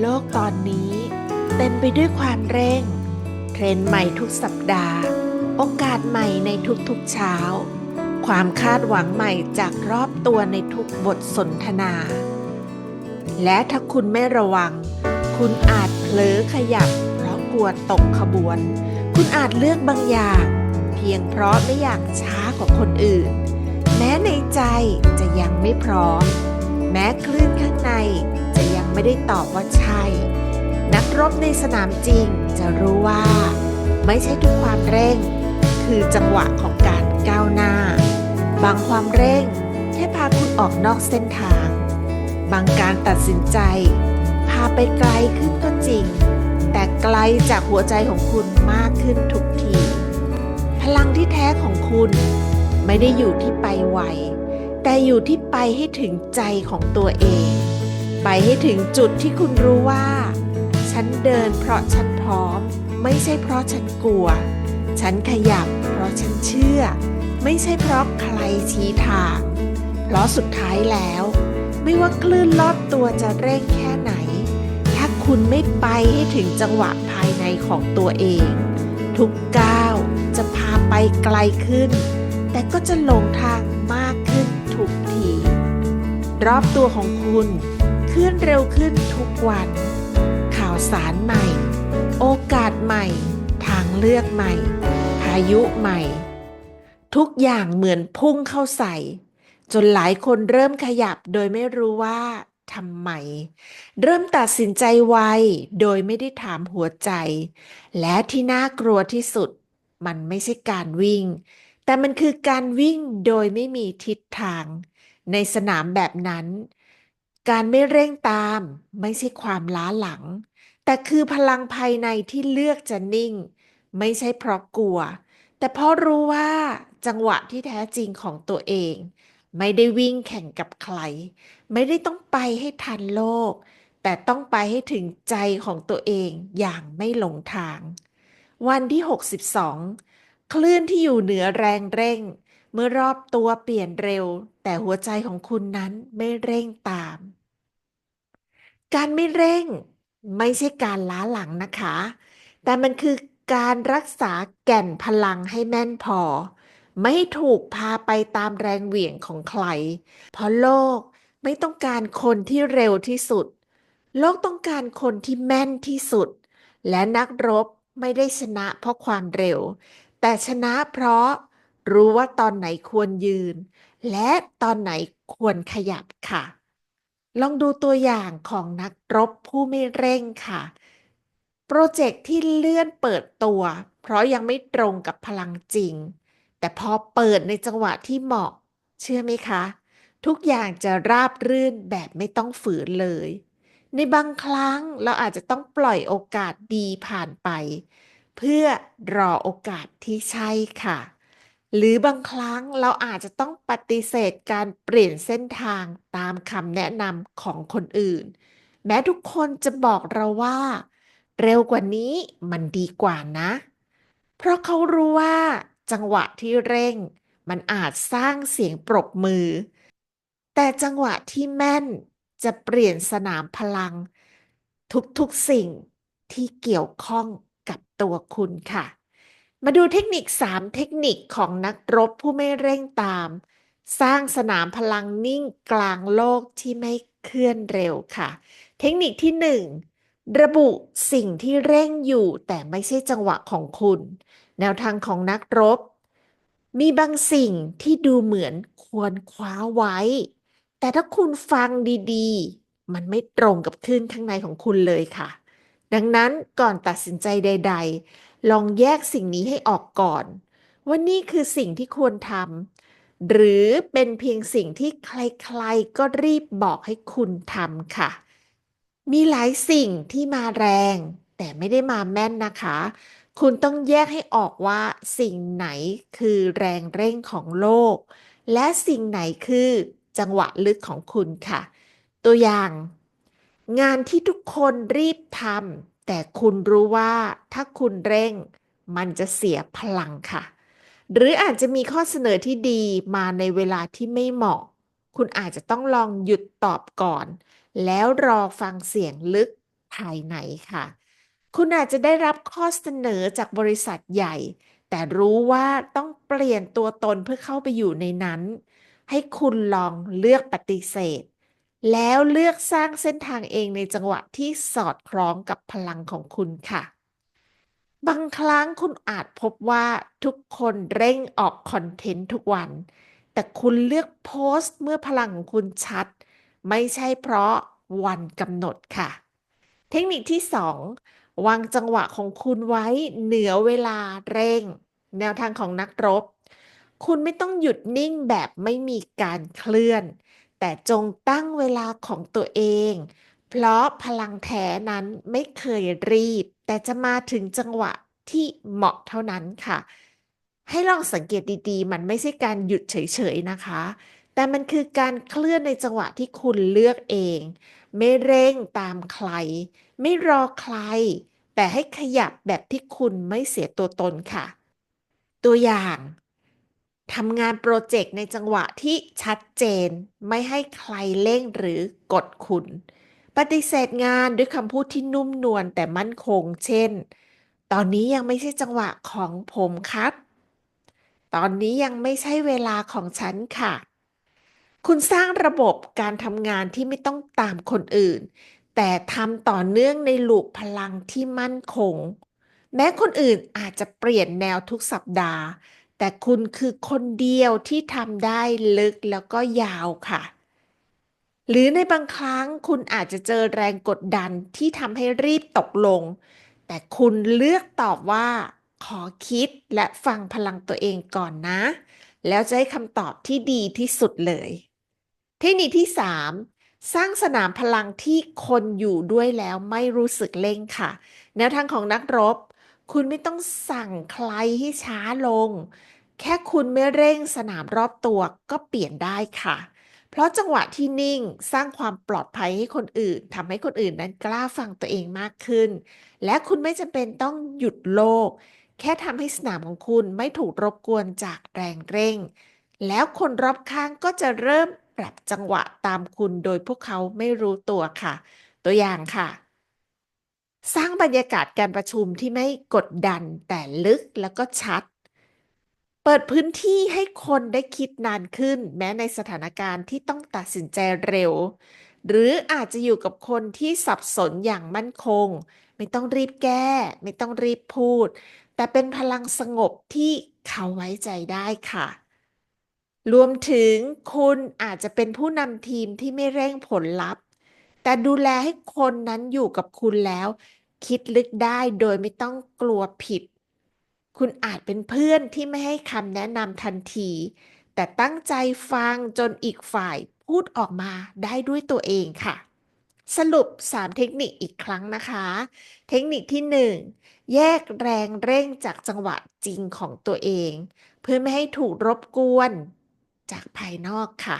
โลกตอนนี้เต็มไปด้วยความเร่ง เทรนด์ใหม่ทุกสัปดาห์ โอกาสใหม่ในทุกๆเช้า ความคาดหวังใหม่จากรอบตัวในทุกบทสนทนา และถ้าคุณไม่ระวัง คุณอาจเผลอขยับเพราะกลัวตกขบวน คุณอาจเลือกบางอย่าง เพียงเพราะไม่อยากช้ากว่าคนอื่น แม้ในใจจะยังไม่พร้อม แม้คลื่นข้างใน จะยังไม่ได้ตอบว่าใช่ นักรบในสนามจริงจะรู้ว่า ไม่ใช่ทุกความเร่ง คือจังหวะของการก้าวหน้า บางความเร่งแค่พาคุณออกนอกเส้นทาง บางการตัดสินใจ พาไปไกลขึ้นก็จริง แต่ไกลจากหัวใจของคุณมากขึ้นทุกที พลังที่แท้ของคุณไม่ได้อยู่ที่ไปไวแต่อยู่ที่ไปให้ถึงใจของตัวเอง ไปให้ถึงจุดที่คุณรู้ว่า ฉันเดินเพราะฉันพร้อม ไม่ใช่เพราะฉันกลัว ฉันขยับเพราะฉันเชื่อ ไม่ใช่เพราะใครชี้ทาง เพราะสุดท้ายแล้ว ไม่ว่าคลื่นลอดตัวจะเร่งแค่ไหน ถ้าคุณไม่ไปให้ถึงจังหวะภายในของตัวเอง ทุกก้าวจะพาไปไกลขึ้น แต่ก็จะหลงทางมากขึ้นทุกทีรอบตัวของคุณ เคลื่อนเร็วขึ้นทุกวัน ข่าวสารใหม่ โอกาสใหม่ ทางเลือกใหม่ พายุใหม่ ทุกอย่างเหมือนพุ่งเข้าใส่ จนหลายคนเริ่มขยับโดยไม่รู้ว่าทำไม เริ่มตัดสินใจไวโดยไม่ได้ถามหัวใจ และที่น่ากลัวที่สุด มันไม่ใช่การวิ่ง แต่มันคือการวิ่งโดยไม่มีทิศทาง ในสนามแบบนั้น การไม่เร่งตามไม่ใช่ความล้าหลัง แต่คือพลังภายในที่เลือกจะนิ่ง ไม่ใช่เพราะกลัว แต่เพราะรู้ว่าจังหวะที่แท้จริงของตัวเอง ไม่ได้วิ่งแข่งกับใคร ไม่ได้ต้องไปให้ทันโลก แต่ต้องไปให้ถึงใจของตัวเองอย่างไม่หลงทาง วันที่ 62 คลื่นที่อยู่เหนือแรงเร่ง เมื่อรอบตัวเปลี่ยนเร็ว แต่หัวใจของคุณนั้นไม่เร่งตาม การไม่เร่ง ไม่ใช่การล้าหลังนะคะ แต่มันคือการรักษาแก่นพลังให้แม่นพอ ไม่ถูกพาไปตามแรงเหวี่ยงของใคร เพราะโลกไม่ต้องการคนที่เร็วที่สุด โลกต้องการคนที่แม่นที่สุด และนักรบไม่ได้ชนะเพราะความเร็ว แต่ชนะเพราะ รู้ว่าตอนไหนควรยืน และตอนไหนควรขยับค่ะ ลองดูตัวอย่างของนักรบผู้ไม่เร่งค่ะ โปรเจกต์ที่เลื่อนเปิดตัว เพราะยังไม่ตรงกับพลังจริง แต่พอเปิดในจังหวะที่เหมาะ เชื่อไหมคะ ทุกอย่างจะราบรื่นแบบไม่ต้องฝืนเลย ในบางครั้งเราอาจจะต้องปล่อยโอกาสดีผ่านไป เพื่อรอโอกาสที่ใช่ค่ะ หรือบางครั้งเราอาจจะต้องปฏิเสธการเปลี่ยนเส้นทางตามคำแนะนำของคนอื่น แม้ทุกคนจะบอกเราว่า เร็วกว่านี้มันดีกว่านะ เพราะเขารู้ว่า จังหวะที่เร่ง มันอาจสร้างเสียงปรบมือ แต่จังหวะที่แม่นจะเปลี่ยนสนามพลัง ทุกๆสิ่งที่เกี่ยวข้องกับตัวคุณค่ะ มาดูเทคนิค 3 เทคนิคของนักรบผู้ไม่เร่งตาม สร้างสนามพลังนิ่งกลางโลกที่ไม่เคลื่อนเร็วค่ะ เทคนิคที่ 1 ระบุสิ่งที่เร่งอยู่แต่ไม่ใช่จังหวะของคุณ แนวทางของนักรบ มีบางสิ่งที่ดูเหมือนควรคว้าไว้ แต่ถ้าคุณฟังดีๆ มันไม่ตรงกับคลื่นข้างในของคุณเลยค่ะ ดังนั้นก่อนตัดสินใจใด ๆ ลองแยกสิ่งนี้ให้ออกก่อน ว่านี่คือสิ่งที่ควรทำหรือเป็นเพียงสิ่งที่ใครๆ ก็รีบบอกให้คุณทำค่ะ มีหลายสิ่งที่มาแรง แต่ไม่ได้มาแม่นนะคะ คุณต้องแยกให้ออกว่าสิ่งไหนคือแรงเร่งของโลก และสิ่งไหนคือจังหวะลึกของคุณค่ะ ตัวอย่าง งานที่ทุกคนรีบทำ แต่คุณรู้ว่าถ้าคุณเร่งมันจะเสียพลังค่ะ หรืออาจจะมีข้อเสนอที่ดีมาในเวลาที่ไม่เหมาะ คุณอาจจะต้องลองหยุดตอบก่อน แล้วรอฟังเสียงลึกภายในค่ะ คุณอาจจะได้รับข้อเสนอจากบริษัทใหญ่ แต่รู้ว่าต้องเปลี่ยนตัวตนเพื่อเข้าไปอยู่ในนั้น ให้คุณลองเลือกปฏิเสธ แล้วเลือกสร้างเส้นทางเองในจังหวะที่สอดคล้องกับพลังของคุณค่ะ บางครั้งคุณอาจพบว่าทุกคนเร่งออกคอนเทนต์ทุกวัน แต่คุณเลือกโพสต์เมื่อพลังของคุณชัด ไม่ใช่เพราะวันกำหนดค่ะ เทคนิคที่ 2 วางจังหวะของคุณไว้เหนือเวลาเร่ง แนวทางของนักรบ คุณไม่ต้องหยุดนิ่งแบบไม่มีการเคลื่อน แต่จงตั้งเวลาของตัวเอง เพราะพลังแท้นั้นไม่เคยรีบ แต่จะมาถึงจังหวะที่เหมาะเท่านั้นค่ะ ให้ลองสังเกตดีๆ มันไม่ใช่การหยุดเฉยๆนะคะ แต่มันคือการเคลื่อนในจังหวะที่คุณเลือกเอง ไม่เร่งตามใคร ไม่รอใคร แต่ให้ขยับแบบที่คุณไม่เสียตัวตนค่ะ ตัวอย่าง ทำงานโปรเจกต์ในจังหวะที่ชัดเจน ไม่ให้ใครเร่งหรือกดคุณ ปฏิเสธงานด้วยคำพูดที่นุ่มนวลแต่มั่นคง เช่น ตอนนี้ยังไม่ใช่จังหวะของผมครับ ตอนนี้ยังไม่ใช่เวลาของฉันค่ะ คุณสร้างระบบการทำงานที่ไม่ต้องตามคนอื่น แต่ทำต่อเนื่องในลูปพลังที่มั่นคง แม้คนอื่นอาจจะเปลี่ยนแนวทุกสัปดาห์ แต่คุณคือคนเดียวที่ทำได้ลึกแล้วก็ยาวค่ะ หรือในบางครั้งคุณอาจจะเจอแรงกดดันที่ทำให้รีบตกลง แต่คุณเลือกตอบว่า ขอคิดและฟังพลังตัวเองก่อนนะ แล้วจะให้คำตอบที่ดีที่สุดเลย เทคนิคที่ 3สร้างสนามพลังที่คนอยู่ด้วยแล้วไม่รู้สึกเร่งค่ะ แนวทางของนักรบ คุณไม่ต้องสั่งใครให้ช้าลง แค่คุณไม่เร่งสนามรอบตัวก็เปลี่ยนได้ค่ะ เพราะจังหวะที่นิ่งสร้างความปลอดภัยให้คนอื่นทำให้คนอื่นนั้นกล้าฟังตัวเองมากขึ้น และคุณไม่จำเป็นต้องหยุดโลก แค่ทำให้สนามของคุณไม่ถูกรบกวนจากแรงเร่ง แล้วคนรอบข้างก็จะเริ่มปรับจังหวะตามคุณโดยพวกเขาไม่รู้ตัวค่ะ ตัวอย่างค่ะ สร้างบรรยากาศการประชุมที่ไม่กดดันแต่ลึกแล้วก็ชัด เปิดพื้นที่ให้คนได้คิดนานขึ้น แม้ในสถานการณ์ที่ต้องตัดสินใจเร็ว หรืออาจจะอยู่กับคนที่สับสนอย่างมั่นคง ไม่ต้องรีบแก้ ไม่ต้องรีบพูด แต่เป็นพลังสงบที่เขาไว้ใจได้ค่ะ รวมถึงคุณอาจจะเป็นผู้นำทีมที่ไม่เร่งผลลัพธ์ แต่ดูแลให้คนนั้นอยู่กับคุณแล้ว คิดลึกได้โดยไม่ต้องกลัวผิด คุณอาจเป็นเพื่อนที่ไม่ให้คำแนะนำทันที แต่ตั้งใจฟังจนอีกฝ่ายพูดออกมาได้ด้วยตัวเองค่ะ สรุป 3 เทคนิคอีกครั้งนะคะ เทคนิคที่ 1 แยกแรงเร่งจากจังหวะจริงของตัวเอง เพื่อไม่ให้ถูกรบกวนจากภายนอกค่ะ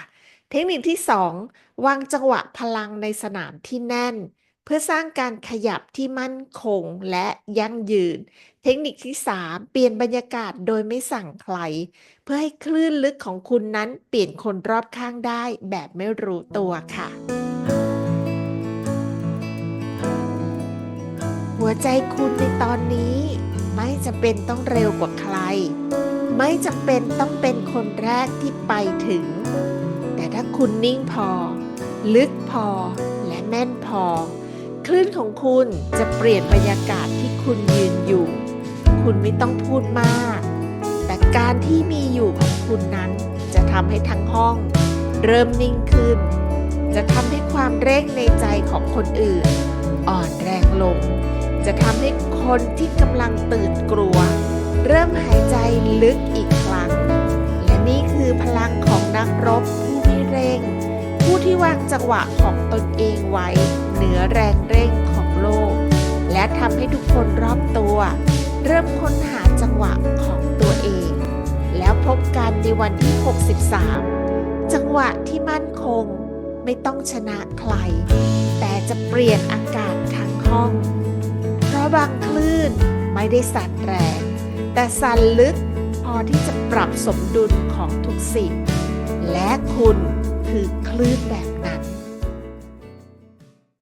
เทคนิคที่ 2 วางจังหวะพลังในสนามที่แน่น เพื่อสร้างการขยับที่มั่นคงและยั่งยืน เทคนิคที่ 3 เปลี่ยนบรรยากาศโดยไม่สั่งใคร เพื่อให้คลื่นลึกของคุณนั้นเปลี่ยนคนรอบข้างได้แบบไม่รู้ตัวค่ะ หัวใจคุณในตอนนี้ ไม่จำเป็นต้องเร็วกว่าใคร ไม่จำเป็นต้องเป็นคนแรกที่ไปถึง คุณนิ่งพอ ลึกพอ และแม่นพอ คลื่นของคุณจะเปลี่ยนบรรยากาศที่คุณยืนอยู่ คุณไม่ต้องพูดมาก แต่การที่มีอยู่ของคุณนั้นจะทำให้ทั้งห้อง เริ่มนิ่งขึ้น จะทำให้ความเร่งในใจของคนอื่น อ่อนแรงลง จะทำให้คนที่กำลังตื่นกลัว เริ่มหายใจลึกอีกครั้ง และนี่คือพลังของนักรบ เร่ง ผู้ที่วางจังหวะของตนเองไว้เหนือแรงเร่งของโลก และทำให้ทุกคนรอบตัว เริ่มค้นหาจังหวะของตัวเอง แล้วพบกันในวันที่ 63 จังหวะที่มั่นคงไม่ต้องชนะใคร แต่จะเปลี่ยนอากาศทั้งห้อง เพราะบางคลื่นไม่ได้สั่นแรง แต่สั่นลึกพอที่จะปรับสมดุลของทุกสิ่ง และคุณ คือคลื่นแบบนั้น